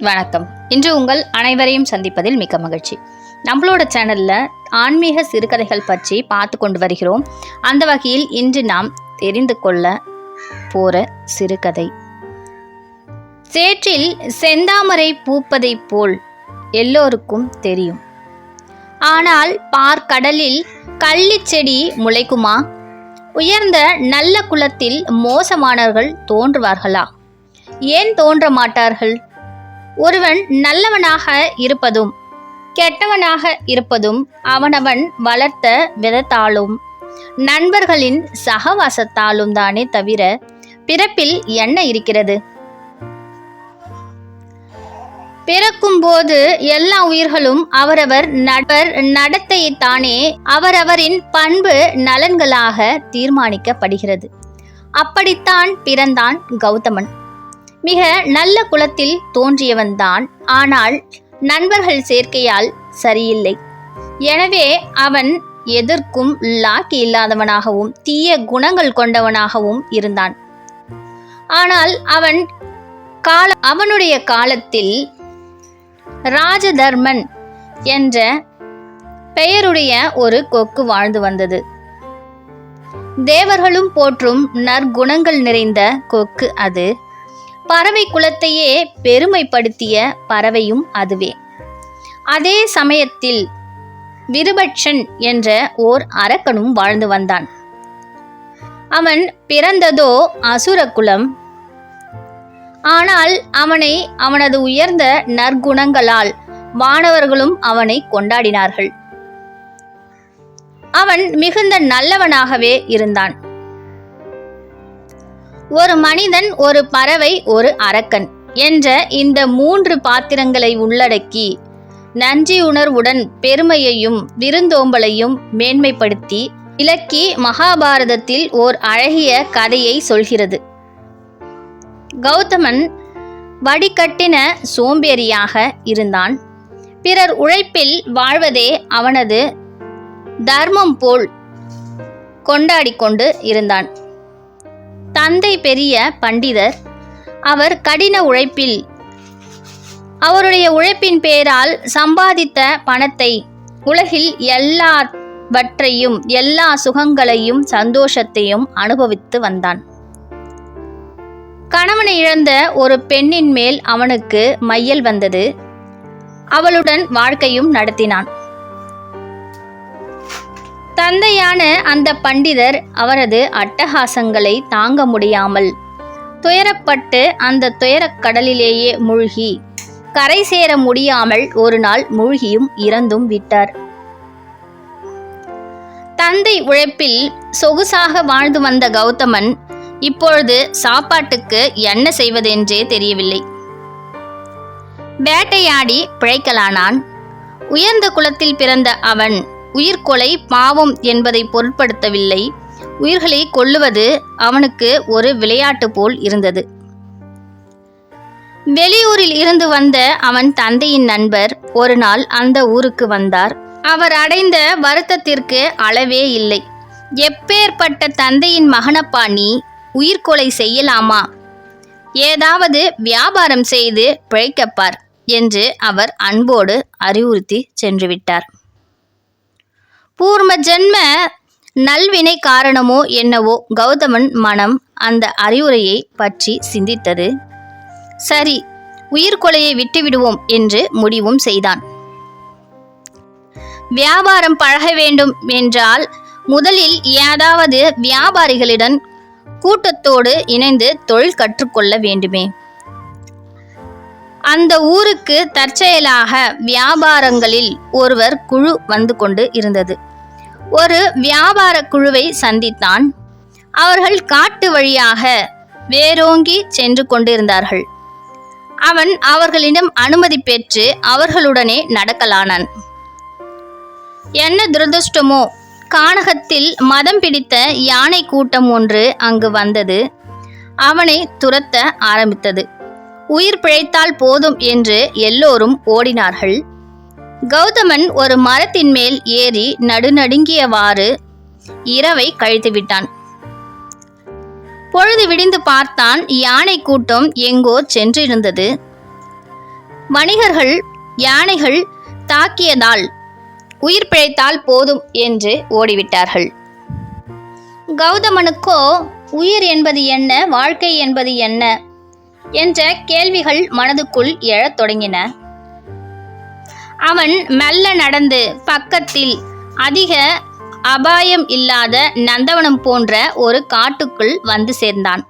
வணக்கம். இன்று உங்கள் அனைவரையும் சந்திப்பதில் மிக்க மகிழ்ச்சி. நம்மளோட சேனல்ல ஆன்மீக சிறுகதைகள் பற்றி பார்த்து கொண்டு வருகிறோம். அந்த வகையில் இன்று நாம் தெரிந்து கொள்ள போற சிறுகதை. சேற்றில் செந்தாமரை பூப்பதைப் போல் எல்லோருக்கும் தெரியும். ஆனால் பார்க்கடலில் கள்ளிச் செடி முளைக்குமா? உயர்ந்த நல்ல குலத்தில் மோசமானவர்கள் தோன்றுவார்களா? ஏன் தோன்ற மாட்டார்கள்? ஒருவன் நல்லவனாக இருப்பதும் கெட்டவனாக இருப்பதும் அவனவன் வளர்த்த விதத்தாலும் நண்பர்களின் சகவாசத்தாலும் தானே தவிர பிறப்பில் என்ன இருக்கிறது? பிறக்கும்போது எல்லா உயிர்களும் அவரவர் நபர் நடத்தையைத்தானே அவரவரின் பண்பு நலன்களாக தீர்மானிக்கப்படுகிறது. அப்படித்தான் பிறந்தான் கௌதமன். மிக நல்ல குலத்தில் தோன்றியவன்தான். ஆனால் நண்பர்கள் சேர்க்கையால் சரியில்லை. எனவே அவன் எதற்கும் லாக்கி இல்லாதவனாகவும் தீய குணங்கள் கொண்டவனாகவும் இருந்தான். ஆனால் அவன் கால அவனுடைய காலத்தில் ராஜதர்மன் என்ற பெயருடைய ஒரு கொக்கு வாழ்ந்து வந்தது. தேவர்களும் போற்றும் நற்குணங்கள் நிறைந்த கொக்கு அது. பறவை குலத்தையே பெருமைப்படுத்திய பறவையும் அதுவே. அதே சமயத்தில் விருபட்சன் என்ற ஓர் அரக்கனும் வாழ்ந்து வந்தான். அவன் பிறந்ததோ அசுர குலம். ஆனால் அவனை அவனது உயர்ந்த நற்குணங்களால் வானவர்களும் அவனை கொண்டாடினார்கள். அவன் மிகுந்த நல்லவனாகவே இருந்தான். ஒரு மனிதன் ஒரு பறவை ஒரு அரக்கன் என்ற இந்த மூன்று பாத்திரங்களை உள்ளடக்கி நன்றியுணர்வுடன் பெருமையையும் விருந்தோம்பலையும் மேன்மைப்படுத்தி இலக்கி மகாபாரதத்தில் ஓர் அழகிய கதையை சொல்கிறது. கௌதமன் வடிகட்டின சோம்பேறியாக இருந்தான். பிறர் உழைப்பில் வாழ்வதே அவனது தர்மம் போல் கொண்டாடி கொண்டு இருந்தான். தந்தை பெரிய பண்டிதர். அவர் கடின உழைப்பில் அவருடைய உழைப்பின் பேரால் சம்பாதித்த பணத்தை உலகில் எல்லாவற்றையும் எல்லா சுகங்களையும் சந்தோஷத்தையும் அனுபவித்து வந்தான். கணவனை இழந்த ஒரு பெண்ணின் மேல் அவனுக்கு மையல் வந்தது. அவளுடன் வாழ்க்கையும் நடத்தினான். தந்தையான அந்த பண்டிதர் அவரது அட்டகாசங்களை தாங்க முடியாமல் துயரப்பட்டு அந்த துயரக் கடலிலேயே மூழ்கி கரை சேர முடியாமல் ஒரு நாள் மூழ்கியும் இறந்தும் விட்டார். தந்தை உழைப்பில் சொகுசாக வாழ்ந்து வந்த கௌதமன் இப்பொழுது சாப்பாட்டுக்கு என்ன செய்வதென்றே தெரியவில்லை. வேட்டையாடி பிழைக்கலானான். உயர்ந்த குலத்தில் பிறந்த அவன் உயிர்கொலை பாவம் என்பதை பொருட்படுத்தவில்லை. உயிர்களை கொல்லுவது அவனுக்கு ஒரு விளையாட்டு போல் இருந்தது. வெளியூரில் இருந்து வந்த அவன் தந்தையின் நண்பர் ஒரு நாள் அந்த ஊருக்கு வந்தார். அவர் அடைந்த வருத்தத்திற்கு அளவே இல்லை. எப்பேற்பட்ட தந்தையின் மகனப்பா நீ உயிர்கொலை செய்யலாமா? ஏதாவது வியாபாரம் செய்து பிழைக்கப்பார் என்று அவர் அன்போடு அறிவுறுத்தி சென்றுவிட்டார். பூர்வ ஜென்ம நல்வினை காரணமோ என்னவோ கௌதமன் மனம் அந்த அறிவுரையை பற்றி சிந்தித்தது. சரி உயிர்கொலையை விட்டுவிடுவோம் என்று முடிவும் செய்தான். வியாபாரம் பழக வேண்டும் என்றால் முதலில் ஏதாவது வியாபாரிகளிடம் கூட்டத்தோடு இணைந்து தொழில் கற்றுக்கொள்ள வேண்டுமே. அந்த ஊருக்கு தற்செயலாக வியாபாரங்களில் ஒருவர் குழு வந்து கொண்டு இருந்தது. ஒரு வியாபார குழுவை சந்தித்தான். அவர்கள் காட்டு வழியாக வேரோங்கி சென்று கொண்டிருந்தார்கள். அவன் அவர்களிடம் அனுமதி பெற்று அவர்களுடனே நடக்கலானான். என்ன துரதிருஷ்டமோ? கானகத்தில் மதம் பிடித்த யானை கூட்டம் ஒன்று அங்கு வந்தது. அவனை துரத்த ஆரம்பித்தது. உயிர் பிழைத்தால் போதும் என்று எல்லோரும் ஓடினார்கள். கௌதமன் ஒரு மரத்தின் மேல் ஏறி நடுநடுங்கியவாறு இரவை கழித்துவிட்டான். பொழுது விடிந்து பார்த்தான் யானை கூட்டம் எங்கோ சென்றிருந்தது. வணிகர்கள் யானைகள் தாக்கியதால் உயிர் பிழைத்தால் போதும் என்று ஓடிவிட்டார்கள். கௌதமனுக்கோ உயிர் என்பது என்ன வாழ்க்கை என்பது என்ன என்ற கேள்விகள் மனதுக்குள் எழத் தொடங்கின. அவன் மெல்ல நடந்து பக்கத்தில் அதிக அபாயம் இல்லாத நந்தவனம் போன்ற ஒரு காட்டுக்குள் வந்து சேர்ந்தான்.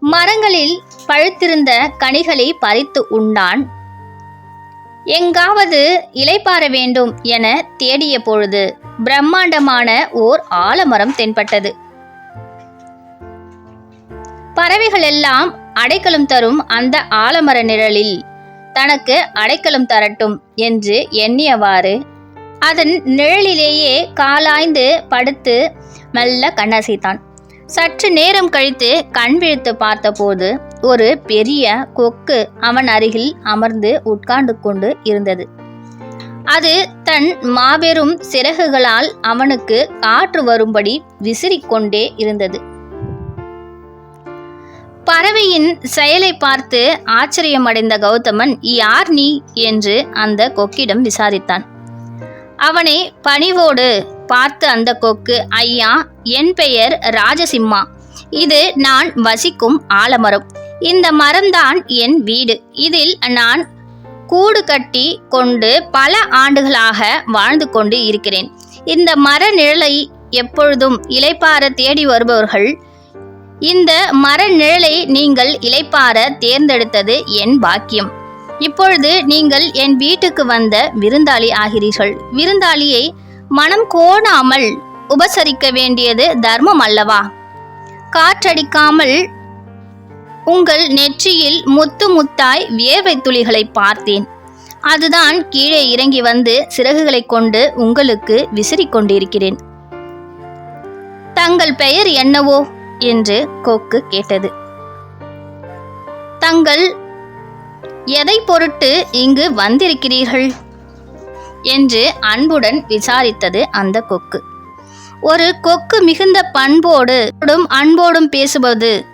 மரங்களில் பழுத்திருந்த கனிகளை பறித்து உண்டான் எங்காவது இலைப்பாற வேண்டும் என தேடிய பொழுது பிரம்மாண்டமான ஓர் ஆலமரம் தென்பட்டது. பறவைகள் எல்லாம் அடைக்கலம் தரும் அந்த ஆலமர நிழலில் தனக்கு அடைக்கலம் தரட்டும் என்று எண்ணியவாறு அதன் நிழலிலேயே காலாய்ந்து படுத்து மெல்ல கண்ணசைத்தான். சற்று நேரம் கழித்து கண் விழித்து பார்த்தபோது ஒரு பெரிய கொக்கு அவன் அருகில் அமர்ந்து உட்கார்ந்து கொண்டு இருந்தது. அது தன் மாபெரும் சிறகுகளால் அவனுக்கு காற்று வரும்படி விசிறிக்கொண்டே இருந்தது. பறவையின் செயலை பார்த்து ஆச்சரியமடைந்த கௌதமன் யார் நீ? என்று அந்த கொக்கிடம் விசாரித்தான். அவனை பணிவோடு பார்த்து அந்த கொக்கு ஐயா என் பெயர் ராஜசிம்மா. இது நான் வசிக்கும் ஆலமரம். இந்த மரம்தான் என் வீடு. இதில் நான் கூடு கட்டி கொண்டு பல ஆண்டுகளாக வாழ்ந்து கொண்டு இருக்கிறேன். இந்த மர நிழலை எப்பொழுதும் இலைப்பார தேடி வருபவர்கள் இந்த மர நிழலை நீங்கள் இலைப்பார தேர்ந்தெடுத்தது என் பாக்கியம். இப்பொழுது நீங்கள் என் வீட்டுக்கு வந்த விருந்தாளி ஆகிறீர்கள். விருந்தாளியை மனம் கோணாமல் உபசரிக்க வேண்டியது தர்மம் அல்லவா? காற்றடிக்காமல் உங்கள் நெற்றியில் முத்து முத்தாய் வியர்வை துளிகளை பார்த்தேன். அதுதான் கீழே இறங்கி வந்து சிறகுகளை கொண்டு உங்களுக்கு விசிறிக் கொண்டிருக்கிறேன். தங்கள் பெயர் என்னவோ? என்று கொக்கு கேட்டது. தங்கள் எதை பொருட்டு இங்கு வந்திருக்கிறீர்கள்? என்று அன்புடன் விசாரித்தது அந்த கொக்கு. ஒரு கொக்கு மிகுந்த பண்போடும் அன்போடும் பேசுவது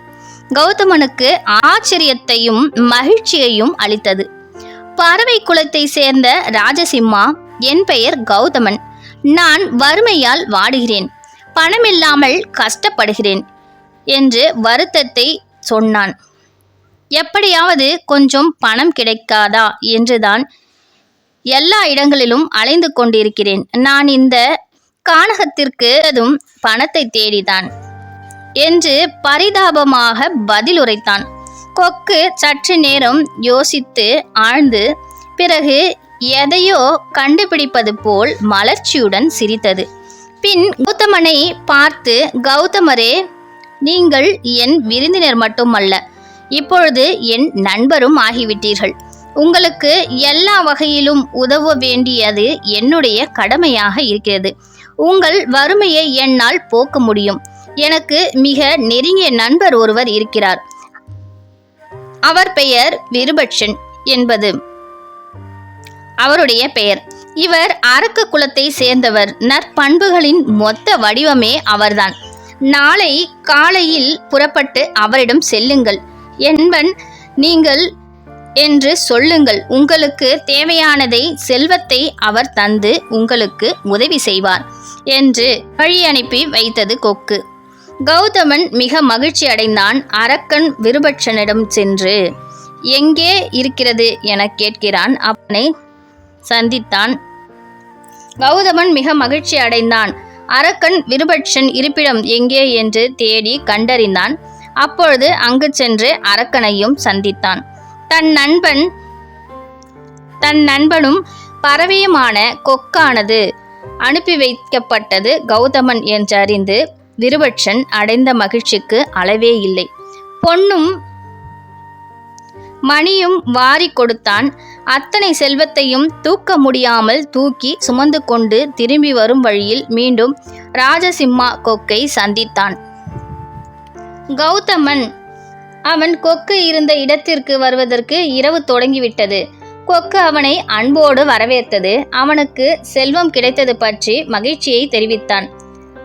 கௌதமனுக்கு ஆச்சரியத்தையும் மகிழ்ச்சியையும் அளித்தது. பறவை குலத்தை சேர்ந்த ராஜசிம்மா என் பெயர் கௌதமன். நான் வறுமையால் வாடுகிறேன். பணமில்லாமல் கஷ்டப்படுகிறேன். என்று வருத்தத்தை சொன்னான். எப்படியாவது கொஞ்சம் பணம் கிடைக்காதா? என்றுதான் எல்லா இடங்களிலும் அலைந்து கொண்டிருக்கிறேன். நான் இந்த கானகத்திற்கு அதுவும் பணத்தை தேடிதான் என்று பரிதாபமாக பதில் உரைத்தான். கொக்கு சற்று நேரம் யோசித்து ஆழ்ந்து பிறகு எதையோ கண்டுபிடிப்பது போல் மலர்ச்சியுடன் சிரித்தது. பின் கௌதமனை பார்த்து கௌதமரே நீங்கள் என் விருந்தினர் மட்டுமல்ல இப்பொழுது என் நண்பரும் ஆகிவிட்டீர்கள். உங்களுக்கு எல்லா வகையிலும் உதவ வேண்டியது என்னுடைய கடமையாக இருக்கிறது. உங்கள் வறுமையை என்னால் போக்க முடியும். எனக்கு மிக நெருங்கிய நண்பர் ஒருவர் இருக்கிறார். அவர் பெயர் விருபட்சன் என்பது. அவருடைய பெயர். இவர் அரக்க குலத்தை சேர்ந்தவர். நற்பண்புகளின் மொத்த வடிவமே அவர்தான். நாளை காலையில் புறப்பட்டு அவரிடம் செல்லுங்கள். என்பன் நீங்கள் என்று சொல்லுங்கள். உங்களுக்கு தேவையானதை செல்வத்தை அவர் தந்து உங்களுக்கு உதவி செய்வார் என்று வழி அனுப்பி வைத்தது கொக்கு. கௌதமன் மிக மகிழ்ச்சி அடைந்தான். அரக்கன் விருபட்சனிடம் சென்று எங்கே இருக்கிறது? என கேட்கிறான். அவனை சந்தித்தான். கௌதமன் மிக மகிழ்ச்சி அடைந்தான். அரக்கன் விருபட்சன் இருப்பிடம் எங்கே என்று தேடி கண்டறிந்தான். அப்பொழுது அங்கு சென்று அரக்கனையும் சந்தித்தான். தன் நண்பன் தன் நண்பனும் பறவையுமான கொக்கானது அனுப்பி வைக்கப்பட்டது கௌதமன் என்றறிந்து விருபட்சன் அடைந்த மகிழ்ச்சிக்கு அளவே இல்லை. பொன்னும் மணியும் வாரி கொடுத்தான். அத்தனை செல்வத்தையும் தூக்க முடியாமல் தூக்கி சுமந்து கொண்டு திரும்பி வரும் வழியில் மீண்டும் ராஜசிம்மா கொக்கை சந்தித்தான். கௌதமன் அவன் கொக்கு இருந்த இடத்திற்கு வருவதற்கு இரவு தொடங்கிவிட்டது. கொக்கு அவனை அன்போடு வரவேற்றது. அவனுக்கு செல்வம் கிடைத்தது பற்றி மகிழ்ச்சியை தெரிவித்தான்.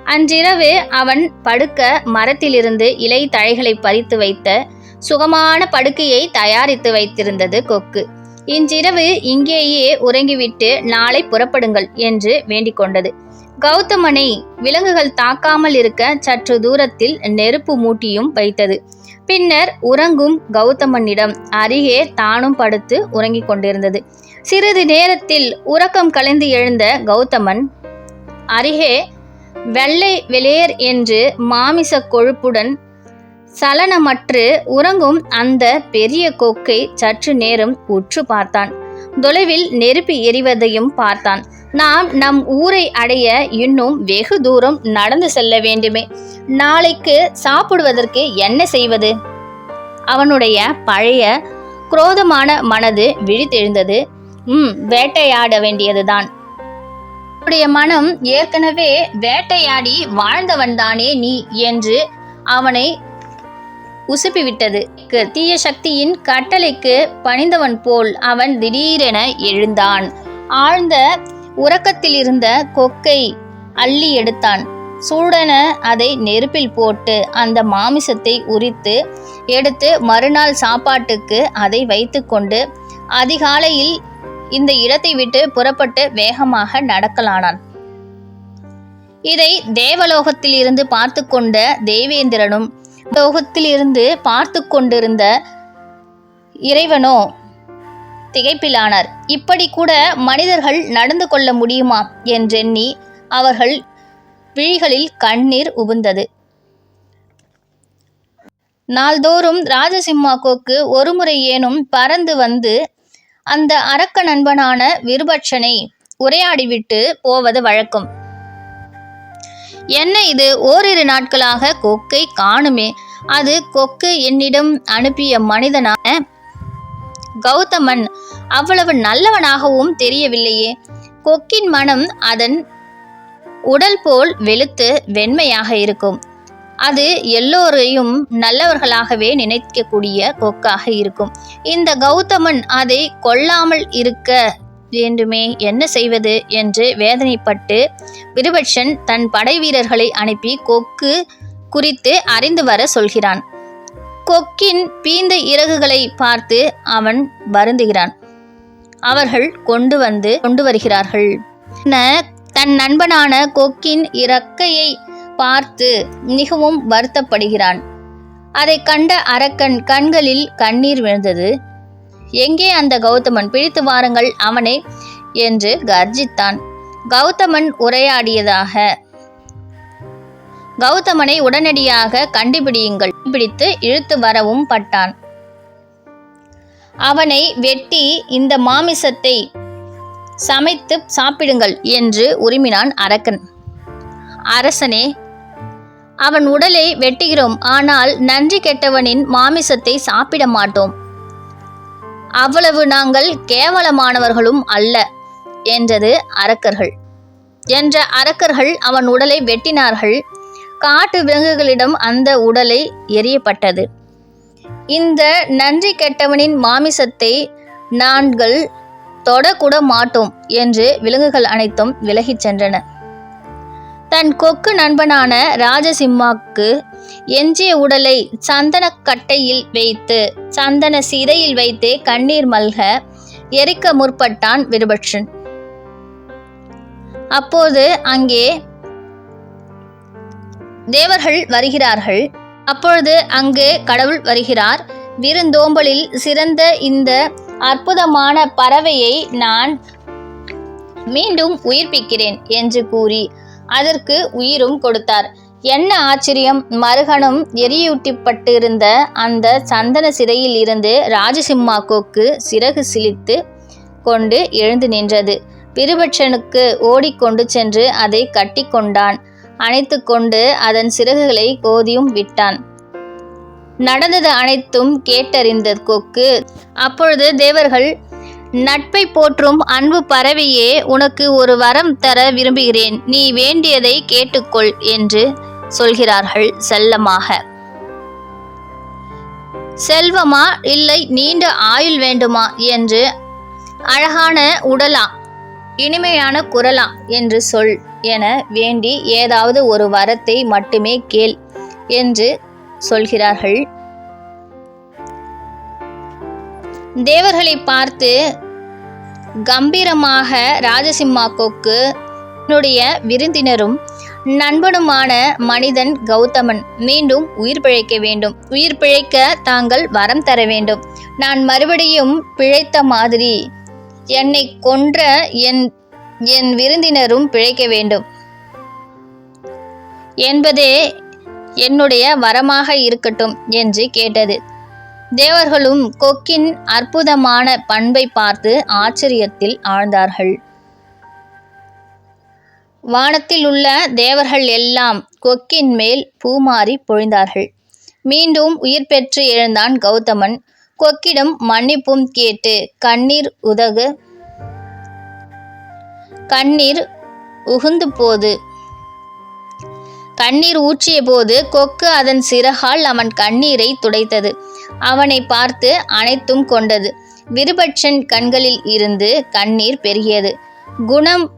அன்றிரவு அவன் படுக்க மரத்திலிருந்து இலை தழைகளை பறித்து வைத்த சுகமான படுக்கையை தயாரித்து வைத்திருந்தது கொக்கு. இன்றிரவு இங்கேயே உறங்கிவிட்டு நாளை புறப்படுங்கள் என்று வேண்டிக் கொண்டது. கௌதமனை விலங்குகள் தாக்காமல் இருக்க சற்று தூரத்தில் நெருப்பு மூட்டியும் வைத்தது. பின்னர் உறங்கும் கௌதமனிடம் அருகே தானும் படுத்து உறங்கிக் கொண்டிருந்தது. சிறிது நேரத்தில் உறக்கம் கலைந்து எழுந்த கௌதமன் அருகே வெள்ளை வெளியேர் என்று மாமிச கொழுப்புடன் சலனமற்று உறங்கும் அந்த பெரிய கொக்கை சற்று நேரம் உற்று பார்த்தான். தொலைவில் நெருப்பு எரிவதையும் பார்த்தான். நாம் நம் ஊரை அடைய இன்னும் வெகு தூரம் நடந்து செல்ல வேண்டுமே. நாளைக்கு சாப்பிடுவதற்கு என்ன செய்வது? அவனுடைய பழைய குரோதமான மனது விழித்தெழுந்தது. ம் வேட்டையாட வேண்டியதுதான். அவனுடைய மனம் ஏற்கனவே வேட்டையாடி வாழ்ந்தவன்தானே நீ என்று அவனை உசுப்பிவிட்டது. கு- தீய சக்தியின் கட்டளைக்கு பணிந்தவன் போல் அவன் திடீரென எழுந்தான். ஆழ்ந்த உறக்கத்தில் இருந்த கொக்கை அள்ளி எடுத்தான். சூடன அதை நெருப்பில் போட்டு அந்த மாமிசத்தை உரித்து எடுத்து மறுநாள் சாப்பாட்டுக்கு அதை வைத்துக்கொண்டு அதிகாலையில் இந்த இடத்தை விட்டு புறப்பட்டு வேகமாக நடக்கலானான். இதை தேவலோகத்தில் இருந்து பார்த்து கொண்ட தேவேந்திரனும் லோகத்திலிருந்து பார்த்து கொண்டிருந்த இறைவனோ திகைப்பிலானார். இப்படி கூட மனிதர்கள் நடந்து கொள்ள முடியுமா என்றெண்ணி அவர்கள் விழிகளில் கண்ணீர் உபுந்தது. நாள்தோறும் ராஜசிம்மாக்கோக்கு ஒருமுறை ஏனும் பறந்து வந்து அந்த அரக்க நண்பனான விருபட்சனை உரையாடிவிட்டு போவது வழக்கம். என்ன இது? ஓரிரு நாட்களாக கொக்கை காணுமே. அது கொக்கு என்னிடம் அனுப்பிய மனிதனான கௌதமன். அவ்வளவு நல்லவனாகவும் தெரியவில்லையே. கொக்கின் மனம் அதன் உடல் போல் வெளுத்து வெண்மையாக இருக்கும். அது எல்லோரையும் நல்லவர்களாகவே நினைக்கக்கூடிய கொக்காக இருக்கும். இந்த கௌதமன் அதை கொல்லாமல் இருக்க வேண்டுமே என்ன செய்வது என்று வேதனைப்பட்டு விருபட்சன் தன் படை வீரர்களை அனுப்பி கொக்கு குறித்து அறிந்து வர சொல்கிறான். கொக்கின் பீந்த இறகுகளை பார்த்து அவன் வருந்துகிறான். அவர்கள் கொண்டு வந்து கொண்டு வருகிறார்கள். ந- தன் நண்பனான கொக்கின் இறக்கையை பார்த்து மிகவும் வருத்தப்படுகிறான். அதை கண்ட அரக்கன் கண்களில் கண்ணீர் விழுந்தது. எங்கே அந்த கௌதமன் பிடித்து வாருங்கள் அவனை என்று கர்ஜித்தான். கௌதமன் உரையாடியதாக கௌதமனை உடனடியாக கண்டுபிடியுங்கள் பிடித்து இழுத்து வரவும் பட்டான். அவனை வெட்டி இந்த மாமிசத்தை சமைத்து சாப்பிடுங்கள் என்று உரிமினான் அரக்கன். அரசனே அவன் உடலை வெட்டுகிறோம் ஆனால் நன்றி கெட்டவனின் மாமிசத்தை சாப்பிட மாட்டோம். அவ்வளவு நாங்கள் கேவலமானவர்களும் அல்ல என்றது அரக்கர்கள். என்ற அரக்கர்கள் அவன் உடலை வெட்டினார்கள். காட்டு விலங்குகளிடம் அந்த உடலை எரியப்பட்டது இந்த நன்றி கெட்டவனின் மாமிசத்தை நாங்கள் தொடக்கூட மாட்டோம் என்று விலங்குகள் அனைத்தும் விலகிச் சென்றன. தன் கொக்கு நண்பனான ராஜசிம்மாக்கு எஞ்சிய உடலை சந்தனக்கட்டையில் வைத்து சந்தன சிதையில் வைத்தே கண்ணீர் மல்க எரிக்க முற்பட்டான் விருபட்சன் அப்போது அங்கே தேவர்கள் வருகிறார்கள். அப்பொழுது அங்கு கடவுள் வருகிறார். விருந்தோம்பலில் சிறந்த இந்த அற்புதமான பறவையை நான் மீண்டும் உயிர்ப்பிக்கிறேன் என்று கூறி அதற்கு உயிரும் கொடுத்தார். என்ன ஆச்சரியம்? மருகனும் எரியூட்டிப்பட்டிருந்த அந்த சந்தன சிறையில் இருந்து ராஜசிம்மா கொக்கு சிறகு சிலித்து கொண்டு எழுந்து நின்றது. விருபட்சனுக்கு ஓடிக்கொண்டு சென்று அதை கட்டிக்கொண்டான் அணைத்து கொண்டு அதன் சிறகுகளை கோதியும் விட்டான். நடந்தது அனைத்தும் கேட்டறிந்த கொக்கு அப்பொழுது தேவர்கள் நட்பை போற்றும் அன்பு பறவையே உனக்கு ஒரு வரம் தர விரும்புகிறேன். நீ வேண்டியதை கேட்டுக்கொள் என்று சொல்கிறார்கள் செல்லமாக. செல்வமா? இல்லை நீண்ட ஆயுள் வேண்டுமா? என்று அழகான உடலா இனிமையான குரலா என்று சொல் என வேண்டி ஏதாவது ஒரு வரத்தை மட்டுமே கேள் என்று சொல்கிறார்கள். தேவர்களை பார்த்து கம்பீரமாக ராஜசிம்மா கொக்கு என்னுடைய விருந்தினரும் நண்பனுமான மனிதன் கௌதமன் மீண்டும் உயிர் பிழைக்க வேண்டும். உயிர் பிழைக்க தாங்கள் வரம் தர வேண்டும். நான் மறுபடியும் பிழைத்த மாதிரி என்னை கொன்ற என் என் விருந்தினரும் பிழைக்க வேண்டும். என்பதே என்னுடைய வரமாக இருக்கட்டும் என்று கேட்டது. தேவர்களும் கொக்கின் அற்புதமான பண்பை பார்த்து ஆச்சரியத்தில் ஆழ்ந்தார்கள். வானத்தில் உள்ள தேவர்கள் எல்லாம் கொக்கின் மேல் பூமாறி பொழிந்தார்கள். மீண்டும் உயிர் பெற்று எழுந்தான் கௌதமன். கொக்கிடம் மன்னிப்பும் கேட்டு கண்ணீர் உதகு கண்ணீர் உகுந்து போது கண்ணீர் ஊற்றிய போது கொக்கு அதன் சிறகால் அவன் கண்ணீரை துடைத்தது. அவனை பார்த்து அனைத்தும் கொண்டது. விருபட்சன் கண்களில் இருந்து கண்ணீர் பெருகியது. குணம்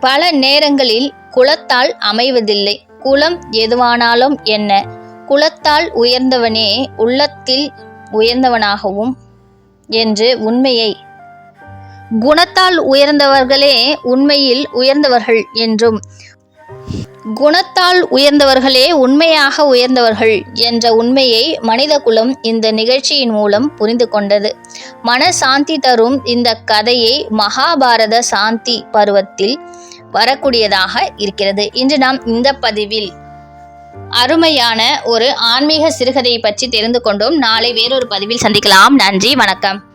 பல நேரங்களில் குலத்தால் அமைவதில்லை. குலம் எதுவானாலும் என்ன? குலத்தால் உயர்ந்தவனே உள்ளத்தில் உயர்ந்தவனாகவும் என்று உண்மையை. குணத்தால் உயர்ந்தவர்களே உண்மையில் உயர்ந்தவர்கள் என்றும் குணத்தால் உயர்ந்தவர்களே உண்மையாக உயர்ந்தவர்கள் என்ற உண்மையை மனிதகுலம் இந்த நிகழ்ச்சியின் மூலம் புரிந்து கொண்டது. மன சாந்தி தரும் இந்த கதையை மகாபாரத சாந்தி பருவத்தில் வரக்கூடியதாக இருக்கிறது. இன்று நாம் இந்த பதிவில் அருமையான ஒரு ஆன்மீக சிறுகதையை பற்றி தெரிந்து கொண்டோம். நாளை வேறொரு பதிவில் சந்திக்கலாம். நன்றி வணக்கம்.